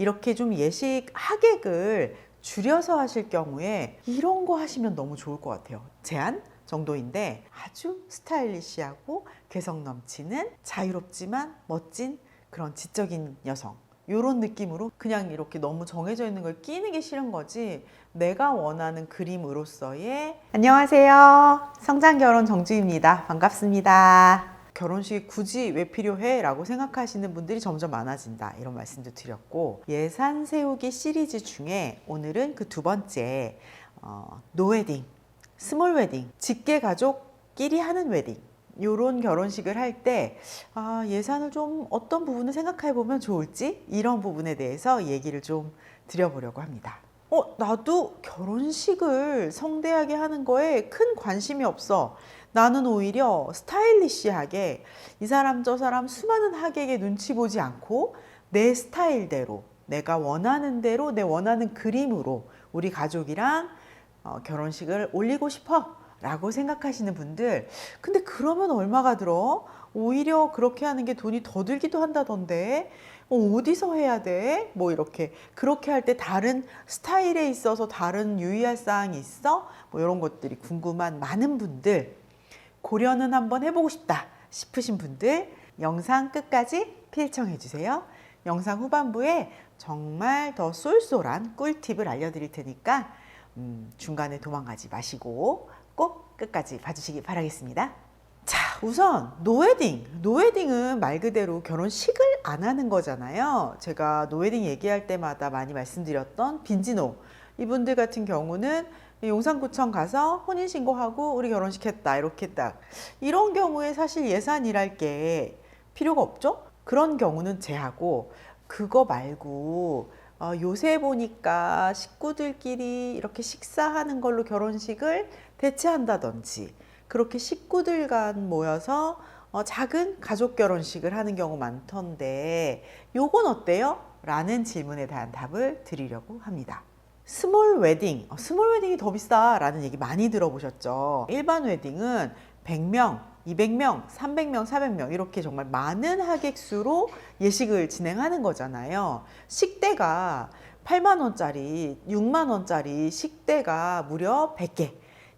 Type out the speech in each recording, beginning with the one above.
이렇게 좀 예식 하객을 줄여서 하실 경우에 이런 거 하시면 너무 좋을 것 같아요. 제한 정도인데 아주 스타일리시하고 개성 넘치는 자유롭지만 멋진 그런 지적인 여성. 요런 느낌으로 그냥 이렇게 너무 정해져 있는 걸 끼는 게 싫은 거지 내가 원하는 그림으로서의 안녕하세요 성장결혼 정주입니다 반갑습니다 결혼식이 굳이 왜 필요해? 라고 생각하시는 분들이 점점 많아진다 이런 말씀도 드렸고 예산 세우기 시리즈 중에 오늘은 그 두 번째 어, 노웨딩 스몰 웨딩 직계 가족끼리 하는 웨딩 요런 결혼식을 할 때 아, 예산을 좀 어떤 부분을 생각해 보면 좋을지 이런 부분에 대해서 얘기를 좀 드려보려고 합니다. 어, 나도 결혼식을 성대하게 하는 거에 큰 관심이 없어. 나는 오히려 스타일리시하게 이 사람 저 사람 수많은 하객의 눈치 보지 않고 내 스타일대로 내가 원하는 대로 내 원하는 그림으로 우리 가족이랑 어, 결혼식을 올리고 싶어 라고 생각하시는 분들 근데 그러면 얼마가 들어? 오히려 그렇게 하는 게 돈이 더 들기도 한다던데 어, 어디서 해야 돼? 뭐 이렇게 그렇게 할 때 다른 스타일에 있어서 다른 유의할 사항이 있어? 뭐 이런 것들이 궁금한 많은 분들 고려는 한번 해보고 싶다 싶으신 분들 영상 끝까지 필청해 주세요. 영상 후반부에 정말 더 쏠쏠한 꿀팁을 알려드릴 테니까 음, 중간에 도망가지 마시고 꼭 끝까지 봐주시기 바라겠습니다. 자, 우선 노웨딩. 노웨딩은 말 그대로 결혼식을 안 하는 거잖아요. 제가 노웨딩 얘기할 때마다 많이 말씀드렸던 빈지노. 이분들 같은 경우는 용산구청 가서 혼인신고하고 우리 결혼식 했다. 이렇게 딱. 이런 경우에 사실 예산이랄 게 필요가 없죠? 그런 경우는 제하고 그거 말고 어, 요새 보니까 식구들끼리 이렇게 식사하는 걸로 결혼식을 대체한다든지 그렇게 식구들 간 모여서 어, 작은 가족 결혼식을 하는 경우 많던데 요건 어때요? 라는 질문에 대한 답을 드리려고 합니다. 스몰 웨딩, 어, 스몰 웨딩이 더 비싸라는 얘기 많이 들어보셨죠? 일반 웨딩은 100명, 200명, 300명, 400명 이렇게 정말 많은 하객 수로 예식을 진행하는 거잖아요. 식대가 8만 원짜리, 6만 원짜리 식대가 무려 100개,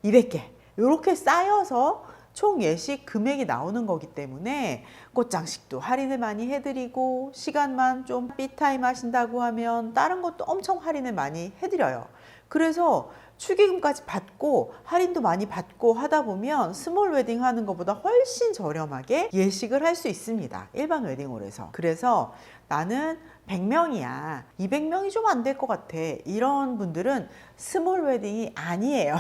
200개 이렇게 쌓여서 총 예식 금액이 나오는 거기 때문에 꽃장식도 할인을 많이 해드리고 시간만 좀 삐타임 하신다고 하면 다른 것도 엄청 할인을 많이 해드려요. 그래서 축의금까지 받고 할인도 많이 받고 하다 보면 스몰 웨딩 하는 것보다 훨씬 저렴하게 예식을 할 수 있습니다. 일반 웨딩홀에서. 그래서 나는 100명이야. 200명이 좀 안 될 것 같아. 이런 분들은 스몰 웨딩이 아니에요.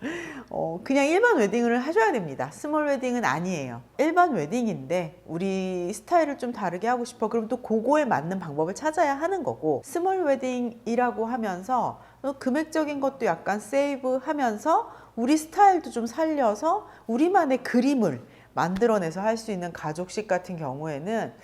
어, 그냥 일반 웨딩을 하셔야 됩니다. 스몰 웨딩은 아니에요. 일반 웨딩인데 우리 스타일을 좀 다르게 하고 싶어. 그럼 또 그거에 맞는 방법을 찾아야 하는 거고 스몰 웨딩이라고 하면서 어, 금액적인 것도 약간 세이브 하면서 우리 스타일도 좀 살려서 우리만의 그림을 만들어내서 할 수 있는 가족식 같은 경우에는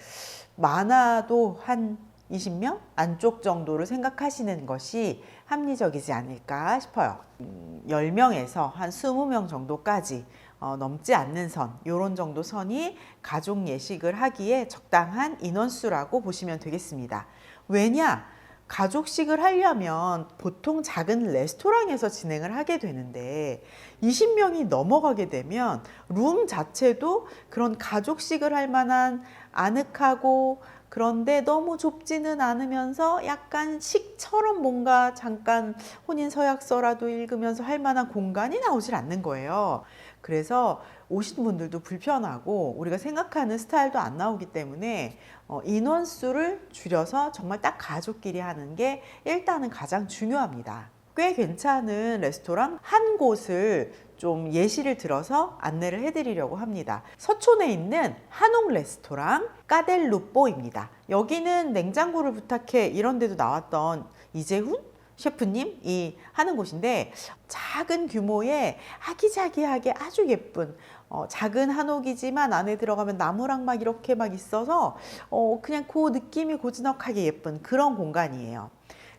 많아도 한 20명 안쪽 정도를 생각하시는 것이 합리적이지 않을까 싶어요. 음, 10명에서 한 20명 정도까지 어, 넘지 않는 선, 요런 정도 선이 가족 예식을 하기에 적당한 인원수라고 보시면 되겠습니다. 왜냐? 가족식을 하려면 보통 작은 레스토랑에서 진행을 하게 되는데 20명이 넘어가게 되면 룸 자체도 그런 가족식을 할 만한 아늑하고 그런데 너무 좁지는 않으면서 약간 식처럼 뭔가 잠깐 혼인 서약서라도 읽으면서 할 만한 공간이 나오질 않는 거예요. 그래서 오신 분들도 불편하고 우리가 생각하는 스타일도 안 나오기 때문에 어, 인원수를 줄여서 정말 딱 가족끼리 하는 게 일단은 가장 중요합니다. 꽤 괜찮은 레스토랑 한 곳을 좀 예시를 들어서 안내를 해드리려고 합니다. 서촌에 있는 한옥 레스토랑 까델루뽀입니다. 여기는 냉장고를 부탁해 이런 데도 나왔던 이재훈 셰프님이 하는 곳인데 작은 규모의 아기자기하게 아주 예쁜 어, 작은 한옥이지만 안에 들어가면 나무랑 막 이렇게 막 있어서 어, 그냥 그 느낌이 고즈넉하게 예쁜 그런 공간이에요.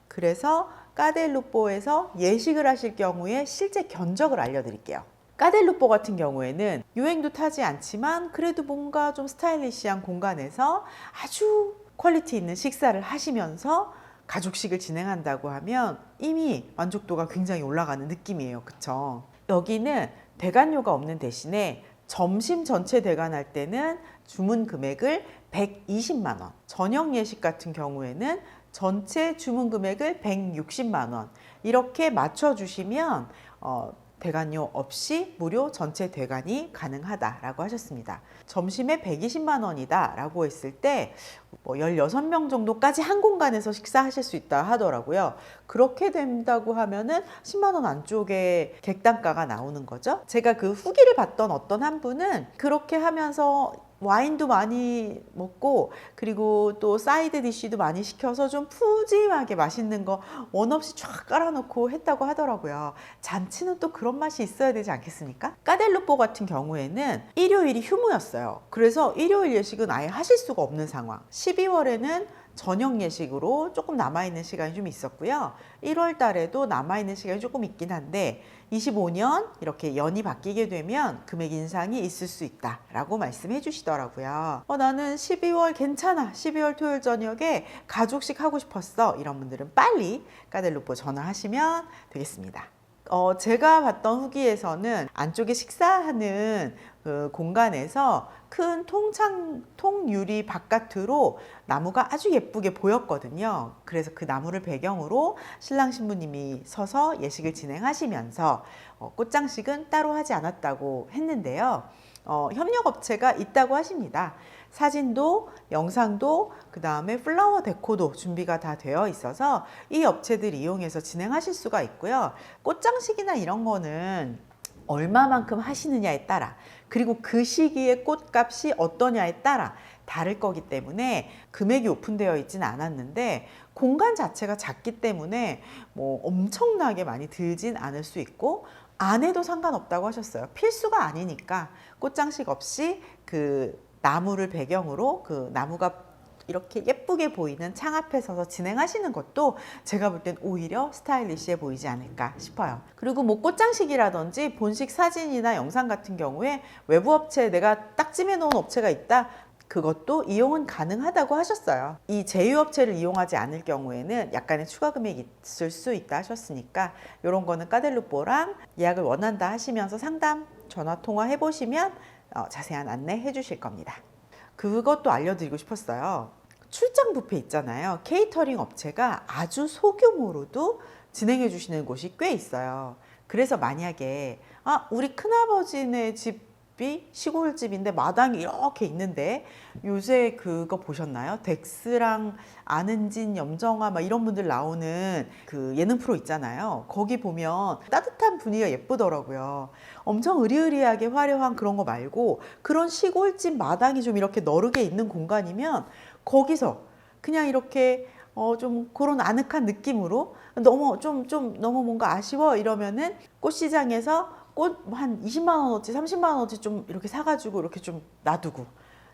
그래서 까델루뽀에서 예식을 하실 경우에 실제 견적을 알려드릴게요. 까델루뽀 같은 경우에는 유행도 타지 않지만 그래도 뭔가 좀 스타일리시한 공간에서 아주 퀄리티 있는 식사를 하시면서 가족식을 진행한다고 하면 이미 만족도가 굉장히 올라가는 느낌이에요. 그쵸? 여기는 대관료가 없는 대신에 점심 전체 대관할 때는 주문 금액을 120만 원. 저녁 예식 같은 경우에는 전체 주문 금액을 160만 원. 이렇게 맞춰 주시면 어, 대관료 없이 무료 전체 대관이 가능하다라고 하셨습니다. 점심에 120만 원이다라고 했을 때 뭐 16명 정도까지 한 공간에서 식사하실 수 있다 하더라고요. 그렇게 된다고 하면은 10만 원 안쪽에 객단가가 나오는 거죠. 제가 그 후기를 봤던 어떤 한 분은 그렇게 하면서 와인도 많이 먹고 그리고 또 사이드 디쉬도 많이 시켜서 좀 푸짐하게 맛있는 거 원 없이 쫙 깔아놓고 했다고 하더라고요. 잔치는 또 그런 맛이 있어야 되지 않겠습니까? 까델루뽀 같은 경우에는 일요일이 휴무였어요. 그래서 일요일 예식은 아예 하실 수가 없는 상황. 12월에는 저녁 예식으로 조금 남아있는 시간이 좀 있었고요. 1월 달에도 남아있는 시간이 조금 있긴 한데 25년 이렇게 연이 바뀌게 되면 금액 인상이 있을 수 있다라고 말씀해 주시더라고요. 어, 나는 12월 괜찮아. 12월 토요일 저녁에 가족식 하고 싶었어. 이런 분들은 빨리 까델루뽀 전화하시면 되겠습니다. 어, 제가 봤던 후기에서는 안쪽에 식사하는 그 공간에서 큰 통창 통유리 바깥으로 나무가 아주 예쁘게 보였거든요. 그래서 그 나무를 배경으로 신랑 신부님이 서서 예식을 진행하시면서 어, 꽃장식은 따로 하지 않았다고 했는데요. 어, 협력업체가 있다고 하십니다. 사진도 영상도 그 다음에 플라워 데코도 준비가 다 되어 있어서 이 업체들 이용해서 진행하실 수가 있고요. 꽃장식이나 이런 거는 얼마만큼 하시느냐에 따라 그리고 그 시기에 꽃값이 어떠냐에 따라 다를 거기 때문에 금액이 오픈되어 있지는 않았는데 공간 자체가 작기 때문에 뭐 엄청나게 많이 들진 않을 수 있고 안 해도 상관없다고 하셨어요. 필수가 아니니까 꽃장식 없이 그 나무를 배경으로 그 나무가 이렇게 예쁘게 보이는 창 앞에 서서 진행하시는 것도 제가 볼 땐 오히려 스타일리시해 보이지 않을까 싶어요. 그리고 뭐 꽃장식이라든지 본식 사진이나 영상 같은 경우에 외부 업체에 내가 딱 찜해 놓은 업체가 있다. 그것도 이용은 가능하다고 하셨어요. 이 제휴업체를 이용하지 않을 경우에는 약간의 추가 금액이 있을 수 있다 하셨으니까 이런 거는 까델루뽀랑 예약을 원한다 하시면서 상담 전화 통화 해보시면 어, 자세한 안내 해 주실 겁니다. 그것도 알려드리고 싶었어요. 출장 뷔페 있잖아요. 케이터링 업체가 아주 소규모로도 진행해 주시는 곳이 꽤 있어요. 그래서 만약에 아 우리 큰아버지네 집 이 시골집인데 마당이 이렇게 있는데 요새 그거 보셨나요? 덱스랑 아는진, 염정아 막 이런 분들 나오는 그 예능 프로 있잖아요. 거기 보면 따뜻한 분위기가 예쁘더라고요. 엄청 으리으리하게 화려한 그런 거 말고 그런 시골집 마당이 좀 이렇게 너르게 있는 공간이면 거기서 그냥 이렇게 어 좀 그런 아늑한 느낌으로 너무 좀 좀 너무 뭔가 아쉬워 이러면은 꽃시장에서 꽃 한 20만 원어치, 30만 원어치 좀 이렇게 사가지고 이렇게 좀 놔두고.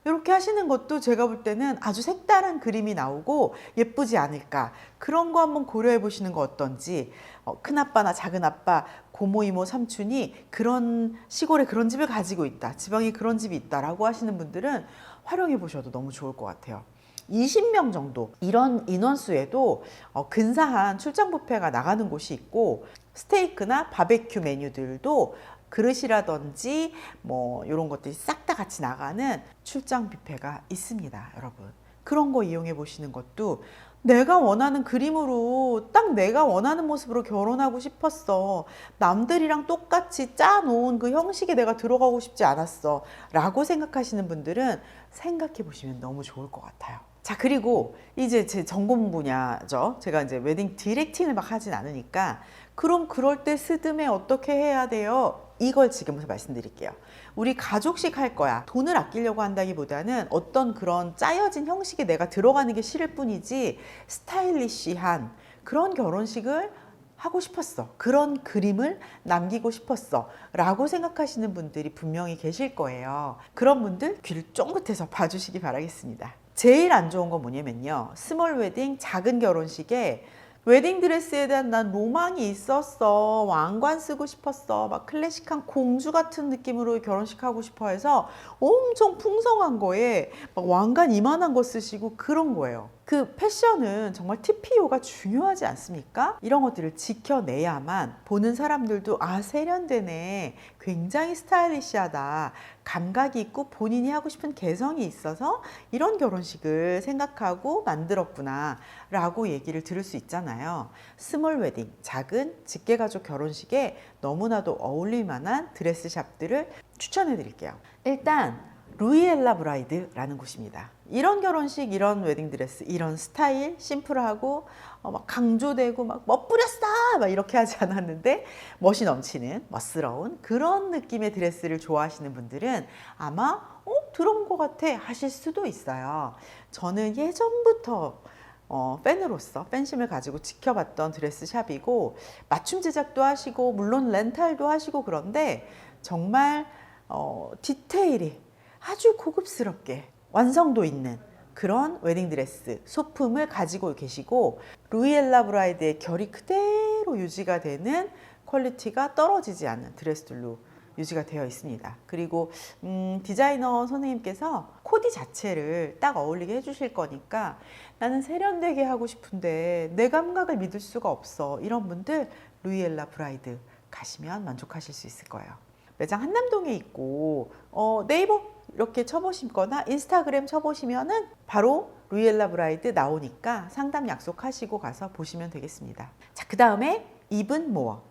이렇게 하시는 것도 제가 볼 때는 아주 색다른 그림이 나오고 예쁘지 않을까. 그런 거 한번 고려해 보시는 거 어떤지. 어, 큰아빠나 작은아빠 고모 이모 삼촌이 그런 시골에 그런 집을 가지고 있다. 지방에 그런 집이 있다 라고 하시는 분들은 활용해 보셔도 너무 좋을 것 같아요. 20명 정도. 이런 인원수에도 어, 근사한 출장 뷔페가 나가는 곳이 있고 스테이크나 바베큐 메뉴들도 그릇이라든지 뭐 이런 것들이 싹 다 같이 나가는 출장 뷔페가 있습니다, 여러분. 그런 거 이용해 보시는 것도 내가 원하는 그림으로 딱 내가 원하는 모습으로 결혼하고 싶었어. 남들이랑 똑같이 짜놓은 그 형식에 내가 들어가고 싶지 않았어. 라고 생각하시는 분들은 생각해 보시면 너무 좋을 것 같아요. 자, 그리고 이제 제 전공 분야죠. 제가 이제 웨딩 디렉팅을 막 하진 않으니까 그럼 그럴 때 스드메 어떻게 해야 돼요? 이걸 지금부터 말씀드릴게요. 우리 가족식 할 거야. 돈을 아끼려고 한다기보다는 어떤 그런 짜여진 형식에 내가 들어가는 게 싫을 뿐이지 스타일리시한 그런 결혼식을 하고 싶었어. 그런 그림을 남기고 싶었어. 라고 생각하시는 분들이 분명히 계실 거예요. 그런 분들 귀를 쫑긋해서 봐주시기 바라겠습니다. 제일 안 좋은 건 뭐냐면요. 스몰 웨딩, 작은 결혼식에 웨딩드레스에 대한 난 로망이 있었어. 왕관 쓰고 싶었어. 막 클래식한 공주 같은 느낌으로 결혼식 하고 싶어 해서 엄청 풍성한 거에 막 왕관 이만한 거 쓰시고 그런 거예요. 그 패션은 정말 TPO가 중요하지 않습니까? 이런 것들을 지켜내야만 보는 사람들도 아 세련되네. 굉장히 스타일리시하다. 감각이 있고 본인이 하고 싶은 개성이 있어서 이런 결혼식을 생각하고 만들었구나 라고 얘기를 들을 수 있잖아요. 스몰 웨딩 작은 직계가족 결혼식에 너무나도 어울릴 만한 드레스샵들을 추천해 드릴게요. 일단 루이엘라 브라이드라는 곳입니다. 이런 결혼식, 이런 웨딩드레스, 이런 스타일, 심플하고 어, 막 강조되고 막 멋부렸어! 막 이렇게 하지 않았는데 멋이 넘치는 멋스러운 그런 느낌의 드레스를 좋아하시는 분들은 아마 어? 들어온 것 같아 하실 수도 있어요. 저는 예전부터 어, 팬으로서 팬심을 가지고 지켜봤던 드레스 샵이고 맞춤 제작도 하시고 물론 렌탈도 하시고 그런데 정말 어, 디테일이 아주 고급스럽게 완성도 있는 그런 웨딩드레스 소품을 가지고 계시고 루이엘라 브라이드의 결이 그대로 유지가 되는 퀄리티가 떨어지지 않는 드레스들로 유지가 되어 있습니다. 그리고 음, 디자이너 선생님께서 코디 자체를 딱 어울리게 해주실 거니까 나는 세련되게 하고 싶은데 내 감각을 믿을 수가 없어 이런 분들 루이엘라 브라이드 가시면 만족하실 수 있을 거예요. 매장 한남동에 있고 어, 네이버 이렇게 쳐보시거나 인스타그램 쳐보시면은 바로 루이엘라 브라이드 나오니까 상담 약속하시고 가서 보시면 되겠습니다. 자, 그 다음에 이븐 모어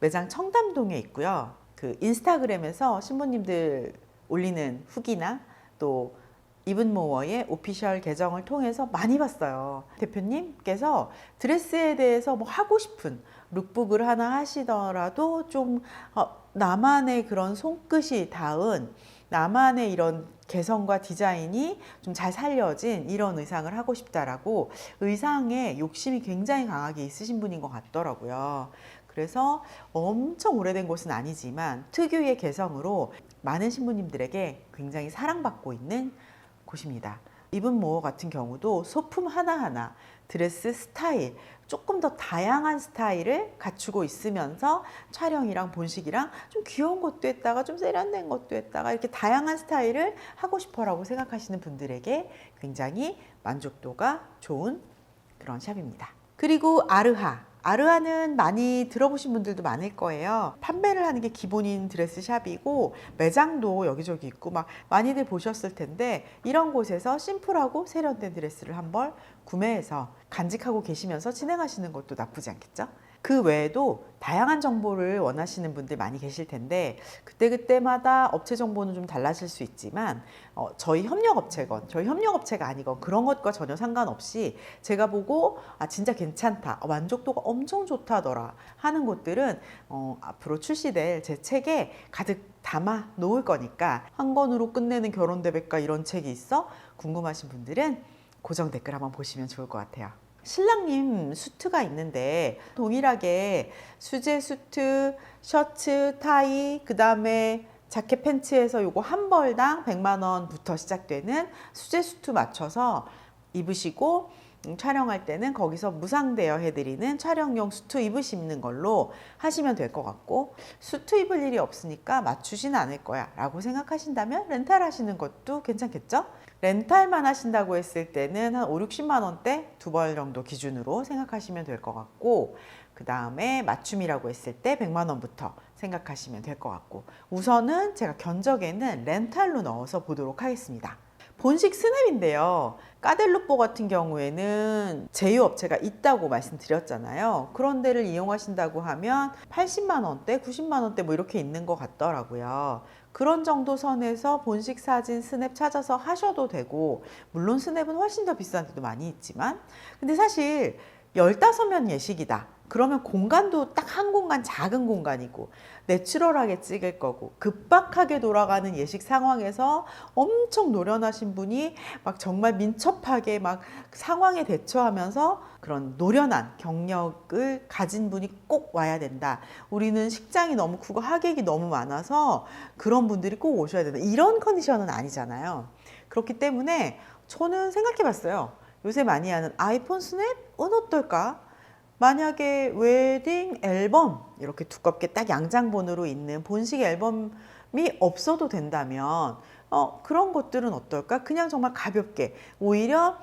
매장 청담동에 있고요. 그 인스타그램에서 신부님들 올리는 후기나 또 이븐 모어의 오피셜 계정을 통해서 많이 봤어요. 대표님께서 드레스에 대해서 뭐 하고 싶은 룩북을 하나 하시더라도 좀 어, 나만의 그런 손끝이 닿은 나만의 이런 개성과 디자인이 좀 잘 살려진 이런 의상을 하고 싶다라고 의상에 욕심이 굉장히 강하게 있으신 분인 것 같더라고요. 그래서 엄청 오래된 곳은 아니지만 특유의 개성으로 많은 신부님들에게 굉장히 사랑받고 있는 곳입니다. 이분 모어 같은 경우도 소품 하나하나 드레스 스타일 조금 더 다양한 스타일을 갖추고 있으면서 촬영이랑 본식이랑 좀 귀여운 것도 했다가 좀 세련된 것도 했다가 이렇게 다양한 스타일을 하고 싶어라고 생각하시는 분들에게 굉장히 만족도가 좋은 그런 샵입니다. 그리고 아르하 아르하는 많이 들어보신 분들도 많을 거예요. 판매를 하는 게 기본인 드레스 샵이고 매장도 여기저기 있고 막 많이들 보셨을 텐데 이런 곳에서 심플하고 세련된 드레스를 한벌 구매해서 간직하고 계시면서 진행하시는 것도 나쁘지 않겠죠? 그 외에도 다양한 정보를 원하시는 분들 많이 계실 텐데 그때그때마다 업체 정보는 좀 달라질 수 있지만 어, 저희 협력업체건 저희 협력업체가 아니건 그런 것과 전혀 상관없이 제가 보고 아 진짜 괜찮다 어, 만족도가 엄청 좋다더라 하는 곳들은 어, 앞으로 출시될 제 책에 가득 담아 놓을 거니까 한 권으로 끝내는 결혼 대백과 이런 책이 있어 궁금하신 분들은 고정 댓글 한번 보시면 좋을 것 같아요. 신랑님 수트가 있는데 동일하게 수제 수트, 셔츠, 타이, 그 다음에 자켓 팬츠에서 요거 한 벌당 100만 원부터 시작되는 수제 수트 맞춰서 입으시고 음, 촬영할 때는 거기서 무상 대여 해드리는 촬영용 수트 입으시는 걸로 하시면 될 것 같고 수트 입을 일이 없으니까 맞추진 않을 거야 라고 생각하신다면 렌탈 하시는 것도 괜찮겠죠? 렌탈만 하신다고 했을 때는 한 5, 60만 원대 두 벌 정도 기준으로 생각하시면 될 것 같고 그 다음에 맞춤이라고 했을 때 100만 원부터 생각하시면 될 것 같고 우선은 제가 견적에는 렌탈로 넣어서 보도록 하겠습니다. 본식 스냅인데요. 까델루뽀 같은 경우에는 제휴업체가 있다고 말씀드렸잖아요. 그런 데를 이용하신다고 하면 80만 원대, 90만 원대 뭐 이렇게 있는 것 같더라고요. 그런 정도 선에서 본식 사진 스냅 찾아서 하셔도 되고 물론 스냅은 훨씬 더 비싼 데도 많이 있지만 근데 사실 15면 예식이다. 그러면 공간도 딱 한 공간 작은 공간이고 내추럴하게 찍을 거고 급박하게 돌아가는 예식 상황에서 엄청 노련하신 분이 막 정말 민첩하게 막 상황에 대처하면서 그런 노련한 경력을 가진 분이 꼭 와야 된다. 우리는 식장이 너무 크고 하객이 너무 많아서 그런 분들이 꼭 오셔야 된다. 이런 컨디션은 아니잖아요. 그렇기 때문에 저는 생각해 봤어요. 요새 많이 하는 아이폰 스냅은 어떨까? 만약에 웨딩 앨범 이렇게 두껍게 딱 양장본으로 있는 본식 앨범이 없어도 된다면 어, 그런 것들은 어떨까? 그냥 정말 가볍게 오히려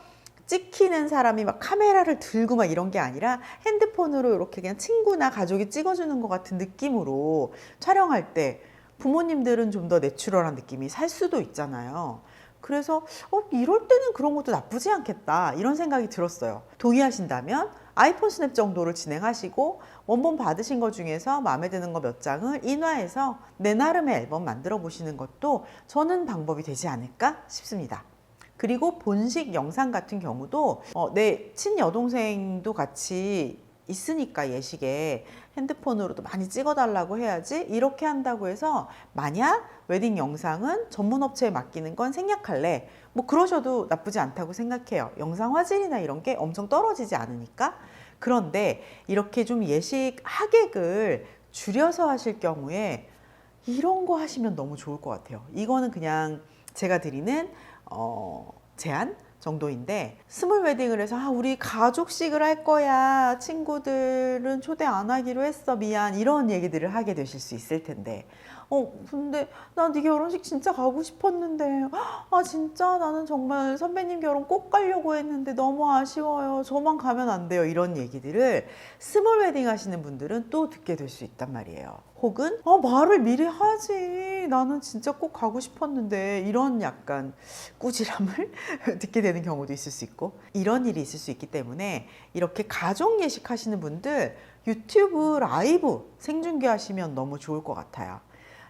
찍히는 사람이 막 카메라를 들고 막 이런 게 아니라 핸드폰으로 이렇게 그냥 친구나 가족이 찍어주는 것 같은 느낌으로 촬영할 때 부모님들은 좀 더 내추럴한 느낌이 살 수도 있잖아요. 그래서 어, 이럴 때는 그런 것도 나쁘지 않겠다 이런 생각이 들었어요. 동의하신다면 아이폰 스냅 정도를 진행하시고 원본 받으신 것 중에서 마음에 드는 거 몇 장을 인화해서 내 나름의 앨범 만들어 보시는 것도 저는 방법이 되지 않을까 싶습니다. 그리고 본식 영상 같은 경우도 어, 내 친여동생도 같이 있으니까 예식에 핸드폰으로도 많이 찍어달라고 해야지 이렇게 한다고 해서 만약 웨딩 영상은 전문 업체에 맡기는 건 생략할래. 뭐 그러셔도 나쁘지 않다고 생각해요. 영상 화질이나 이런 게 엄청 떨어지지 않으니까. 그런데 이렇게 좀 예식 하객을 줄여서 하실 경우에 이런 거 하시면 너무 좋을 것 같아요. 이거는 그냥 제가 드리는 어, 제안 정도인데 스몰 웨딩을 해서 아 우리 가족식을 할 거야 친구들은 초대 안 하기로 했어 미안 이런 얘기들을 하게 되실 수 있을 텐데 어 근데 나네 결혼식 진짜 가고 싶었는데. 아 진짜? 나는 정말 선배님 결혼 꼭 가려고 했는데 너무 아쉬워요. 저만 가면 안 돼요. 이런 얘기들을 스몰 웨딩 하시는 분들은 또 듣게 될 수 있단 말이에요. 혹은 아 말을 미리 하지. 나는 진짜 꼭 가고 싶었는데. 이런 약간 꾸지람을 듣게 되는 경우도 있을 수 있고 이런 일이 있을 수 있기 때문에 이렇게 가족 예식 하시는 분들 유튜브 라이브 생중계 하시면 너무 좋을 것 같아요.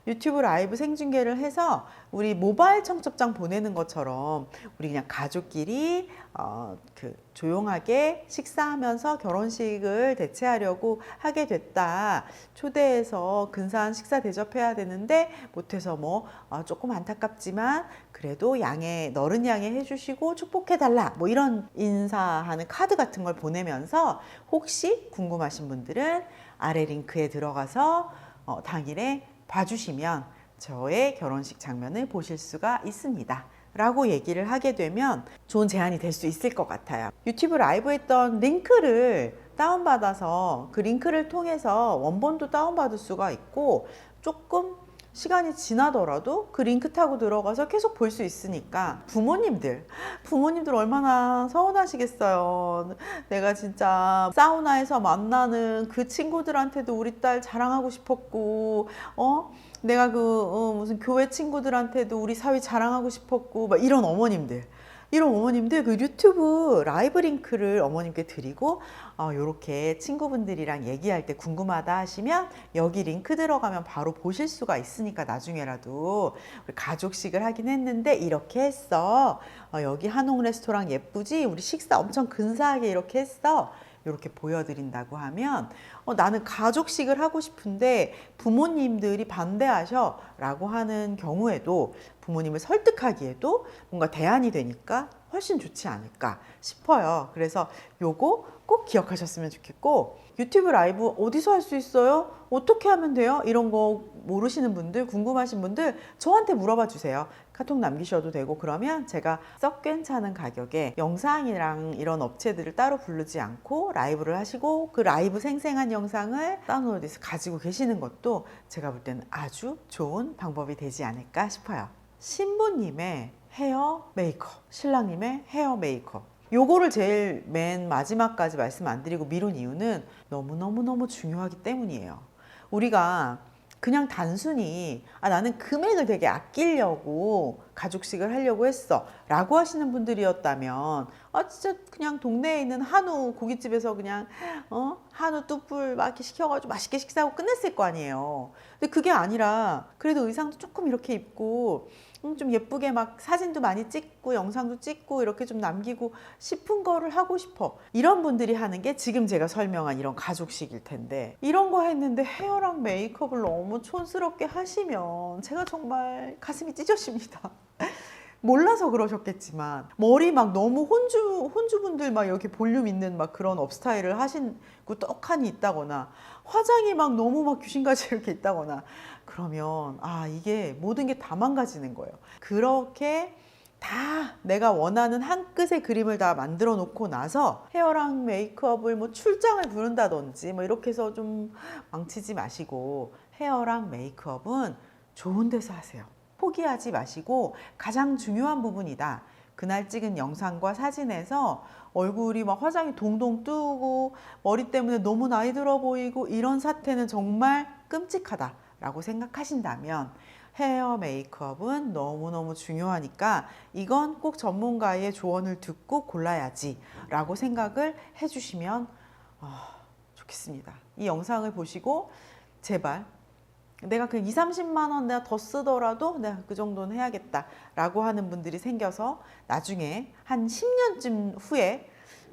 유튜브 라이브 생중계를 해서 우리 모바일 청첩장 보내는 것처럼 우리 그냥 가족끼리 어, 그 조용하게 식사하면서 결혼식을 대체하려고 하게 됐다. 초대해서 근사한 식사 대접해야 되는데 못해서 뭐 어, 조금 안타깝지만 그래도 양해 너른 양해 해주시고 축복해달라 뭐 이런 인사하는 카드 같은 걸 보내면서 혹시 궁금하신 분들은 아래 링크에 들어가서 어, 당일에 봐주시면 저의 결혼식 장면을 보실 수가 있습니다. 라고 얘기를 하게 되면 좋은 제안이 될 수 있을 것 같아요. 유튜브 라이브 했던 링크를 다운받아서 그 링크를 통해서 원본도 다운받을 수가 있고 조금 시간이 지나더라도 그 링크 타고 들어가서 계속 볼 수 있으니까 부모님들 부모님들 얼마나 서운하시겠어요. 내가 진짜 사우나에서 만나는 그 친구들한테도 우리 딸 자랑하고 싶었고 어? 내가 그 어, 무슨 교회 친구들한테도 우리 사위 자랑하고 싶었고. 막 이런 어머님들 이런 어머님들 그 유튜브 라이브 링크를 어머님께 드리고 어, 이렇게 친구분들이랑 얘기할 때 궁금하다 하시면 여기 링크 들어가면 바로 보실 수가 있으니까 나중에라도 우리 가족식을 하긴 했는데 이렇게 했어. 어, 여기 한옥 레스토랑 예쁘지? 우리 식사 엄청 근사하게 이렇게 했어 이렇게 보여드린다고 하면 어, 나는 가족식을 하고 싶은데 부모님들이 반대하셔 라고 하는 경우에도 부모님을 설득하기에도 뭔가 대안이 되니까 훨씬 좋지 않을까 싶어요. 그래서 요거 꼭 기억하셨으면 좋겠고 유튜브 라이브 어디서 할 수 있어요? 어떻게 하면 돼요? 이런 거 모르시는 분들, 궁금하신 분들 저한테 물어봐 주세요. 카톡 남기셔도 되고 그러면 제가 썩 괜찮은 가격에 영상이랑 이런 업체들을 따로 부르지 않고 라이브를 하시고 그 라이브 생생한 영상을 다운로드해서 가지고 계시는 것도 제가 볼 때는 아주 좋은 방법이 되지 않을까 싶어요. 신부님의 헤어 메이크업, 신랑님의 헤어 메이크업. 요거를 제일 맨 마지막까지 말씀 안 드리고 미룬 이유는 너무너무너무 중요하기 때문이에요. 우리가 그냥 단순히 아, 나는 금액을 되게 아끼려고 가족식을 하려고 했어 라고 하시는 분들이었다면 아 진짜 그냥 동네에 있는 한우 고깃집에서 그냥 어 한우 뚝불 막 이렇게 시켜가지고 맛있게 식사하고 끝냈을 거 아니에요 근데 그게 아니라 그래도 의상도 조금 이렇게 입고 음, 좀 예쁘게 막 사진도 많이 찍고 영상도 찍고 이렇게 좀 남기고 싶은 거를 하고 싶어. 이런 분들이 하는 게 지금 제가 설명한 이런 가족식일 텐데. 이런 거 했는데 헤어랑 메이크업을 너무 촌스럽게 하시면 제가 정말 가슴이 찢어집니다 몰라서 그러셨겠지만 머리 막 너무 혼주 혼주분들 막 이렇게 볼륨 있는 막 그런 업스타일을 하신 그 떡하니 있다거나 화장이 막 너무 막 귀신같이 이렇게 있다거나 그러면 아 이게 모든 게 다 망가지는 거예요. 그렇게 다 내가 원하는 한 끗의 그림을 다 만들어 놓고 나서 헤어랑 메이크업을 뭐 출장을 부른다든지 뭐 이렇게 해서 좀 망치지 마시고 헤어랑 메이크업은 좋은 데서 하세요. 포기하지 마시고 가장 중요한 부분이다. 그날 찍은 영상과 사진에서 얼굴이 막 화장이 동동 뜨고 머리 때문에 너무 나이 들어 보이고 이런 사태는 정말 끔찍하다 라고 생각하신다면 헤어 메이크업은 너무너무 중요하니까 이건 꼭 전문가의 조언을 듣고 골라야지 라고 생각을 해주시면 아, 좋겠습니다. 이 영상을 보시고 제발 내가 그 2, 30만 원 내가 더 쓰더라도 내가 그 정도는 해야겠다라고 하는 분들이 생겨서 나중에 한 10년쯤 후에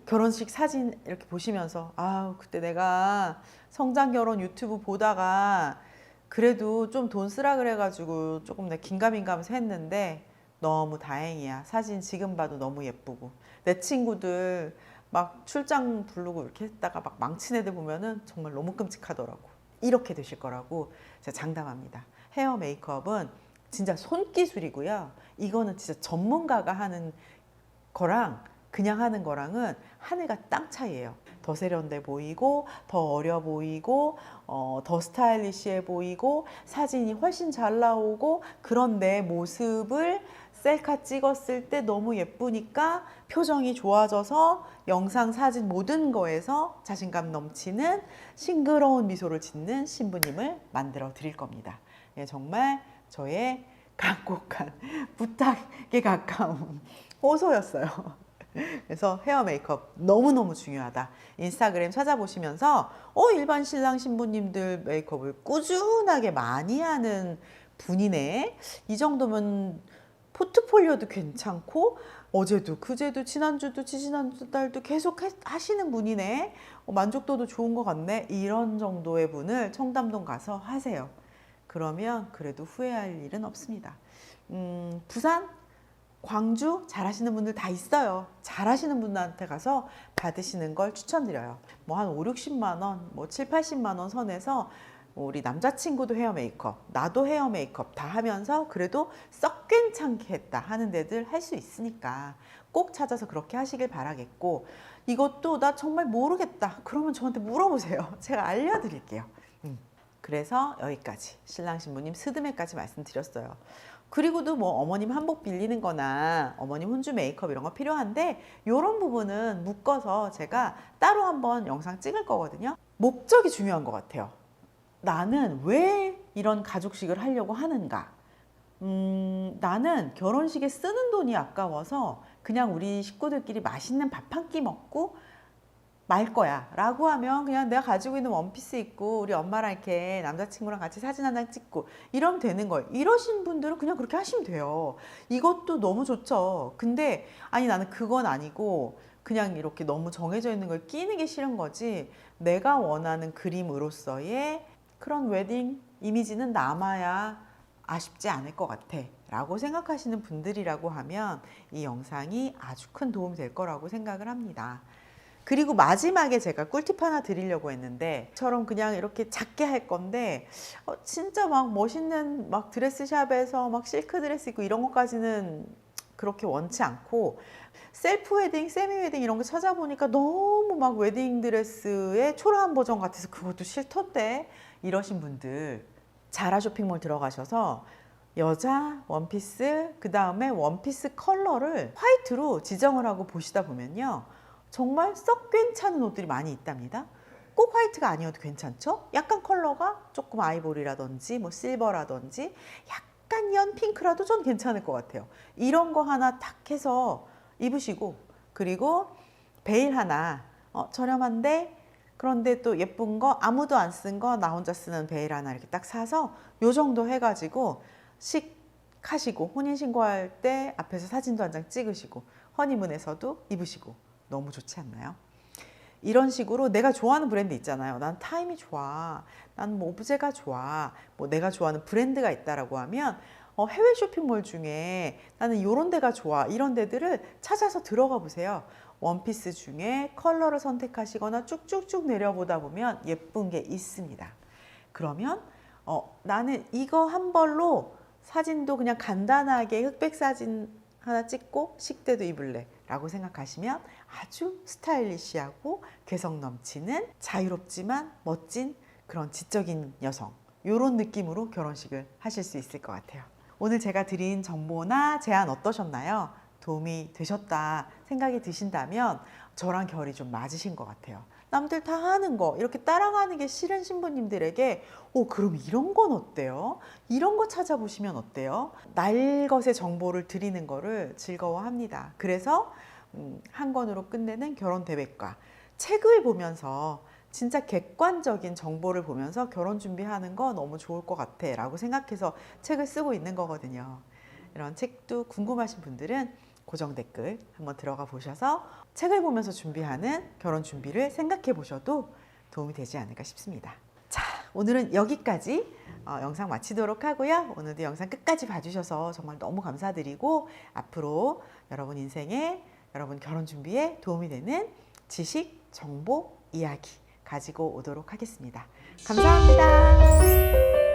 결혼식 사진 이렇게 보시면서 아 그때 내가 성장 결혼 유튜브 보다가 그래도 좀 돈 쓰라 그래 가지고 조금 내 긴가민가하면서 했는데 너무 다행이야. 사진 지금 봐도 너무 예쁘고. 내 친구들 막 출장 부르고 이렇게 했다가 막 망친 애들 보면은 정말 너무 끔찍하더라고 이렇게 되실 거라고 제가 장담합니다 헤어 메이크업은 진짜 손기술이고요 이거는 진짜 전문가가 하는 거랑 그냥 하는 거랑은 하늘과 땅 차이예요. 더 세련돼 보이고 더 어려 보이고 어, 더 스타일리시해 보이고 사진이 훨씬 잘 나오고 그런 내 모습을 셀카 찍었을 때 너무 예쁘니까 표정이 좋아져서 영상 사진 모든 거에서 자신감 넘치는 싱그러운 미소를 짓는 신부님을 만들어 드릴 겁니다. 예, 정말 저의 간곡한 부탁에 가까운 호소였어요. 그래서 헤어 메이크업 너무너무 중요하다. 인스타그램 찾아보시면서 어 일반 신랑 신부님들 메이크업을 꾸준하게 많이 하는 분이네. 이 정도면 포트폴리오도 괜찮고 어제도 그제도 지난주도 지지난주 달도 계속 해- 하시는 분이네. 어, 만족도도 좋은 것 같네. 이런 정도의 분을 청담동 가서 하세요. 그러면 그래도 후회할 일은 없습니다. 음, 부산 광주 잘하시는 분들 다 있어요. 잘하시는 분들한테 가서 받으시는 걸 추천드려요. 뭐 한 5, 60만 원, 뭐 7, 80만 원 선에서 뭐 우리 남자친구도 헤어 메이크업, 나도 헤어 메이크업 다 하면서 그래도 썩 괜찮게 했다 하는 데들 할 수 있으니까 꼭 찾아서 그렇게 하시길 바라겠고 이것도 나 정말 모르겠다. 그러면 저한테 물어보세요. 제가 알려드릴게요. 음. 그래서 여기까지 신랑 신부님 스드메까지 말씀드렸어요. 그리고도 뭐 어머님 한복 빌리는 거나 어머님 혼주 메이크업 이런 거 필요한데 이런 부분은 묶어서 제가 따로 한번 영상 찍을 거거든요. 목적이 중요한 것 같아요. 나는 왜 이런 가족식을 하려고 하는가? 음, 나는 결혼식에 쓰는 돈이 아까워서 그냥 우리 식구들끼리 맛있는 밥 한 끼 먹고 말 거야. 라고 하면 그냥 내가 가지고 있는 원피스 입고 우리 엄마랑 이렇게 남자친구랑 같이 사진 한장 찍고 이러면 되는 거예요. 이러신 분들은 그냥 그렇게 하시면 돼요. 이것도 너무 좋죠. 근데 아니 나는 그건 아니고 그냥 이렇게 너무 정해져 있는 걸 끼는 게 싫은 거지 내가 원하는 그림으로서의 그런 웨딩 이미지는 남아야 아쉽지 않을 것 같아 라고 생각하시는 분들이라고 하면 이 영상이 아주 큰 도움이 될 거라고 생각을 합니다. 그리고 마지막에 제가 꿀팁 하나 드리려고 했는데 처럼 그냥 이렇게 작게 할 건데 어, 진짜 막 멋있는 막 드레스샵에서 막 실크 드레스 입고 이런 것까지는 그렇게 원치 않고 셀프 웨딩, 세미 웨딩 이런 거 찾아보니까 너무 막 웨딩 드레스의 초라한 버전 같아서 그것도 싫던데 이러신 분들 자라 쇼핑몰 들어가셔서 여자 원피스 그 다음에 원피스 컬러를 화이트로 지정을 하고 보시다 보면요 정말 썩 괜찮은 옷들이 많이 있답니다. 꼭 화이트가 아니어도 괜찮죠? 약간 컬러가 조금 아이보리라든지 뭐 실버라든지 약간 연 핑크라도 전 괜찮을 것 같아요. 이런 거 하나 탁 해서 입으시고 그리고 베일 하나 어, 저렴한데 그런데 또 예쁜 거 아무도 안 쓴 거 나 혼자 쓰는 베일 하나 이렇게 딱 사서 요 정도 해가지고 식 하시고 혼인신고할 때 앞에서 사진도 한 장 찍으시고 허니문에서도 입으시고 너무 좋지 않나요? 이런 식으로 내가 좋아하는 브랜드 있잖아요. 난 타임이 좋아. 난 뭐 오브제가 좋아. 뭐 내가 좋아하는 브랜드가 있다라고 하면 어, 해외 쇼핑몰 중에 나는 이런 데가 좋아. 이런 데들을 찾아서 들어가 보세요. 원피스 중에 컬러를 선택하시거나 쭉쭉쭉 내려보다 보면 예쁜 게 있습니다. 그러면 어, 나는 이거 한 벌로 사진도 그냥 간단하게 흑백 사진 하나 찍고 식대도 입을래 라고 생각하시면 아주 스타일리시하고 개성 넘치는 자유롭지만 멋진 그런 지적인 여성 이런 느낌으로 결혼식을 하실 수 있을 것 같아요. 오늘 제가 드린 정보나 제안 어떠셨나요? 도움이 되셨다 생각이 드신다면 저랑 결이 좀 맞으신 것 같아요. 남들 다 하는 거 이렇게 따라가는 게 싫은 신부님들에게 오 그럼 이런 건 어때요? 이런 거 찾아보시면 어때요? 날 것의 정보를 드리는 거를 즐거워합니다. 그래서 음, 한 권으로 끝내는 결혼 대백과 책을 보면서 진짜 객관적인 정보를 보면서 결혼 준비하는 거 너무 좋을 것 같아 라고 생각해서 책을 쓰고 있는 거거든요. 이런 책도 궁금하신 분들은 고정 댓글 한번 들어가 보셔서 책을 보면서 준비하는 결혼 준비를 생각해 보셔도 도움이 되지 않을까 싶습니다. 자, 오늘은 여기까지 어, 영상 마치도록 하고요. 오늘도 영상 끝까지 봐주셔서 정말 너무 감사드리고 앞으로 여러분 인생에 여러분 결혼 준비에 도움이 되는 지식, 정보, 이야기 가지고 오도록 하겠습니다. 감사합니다.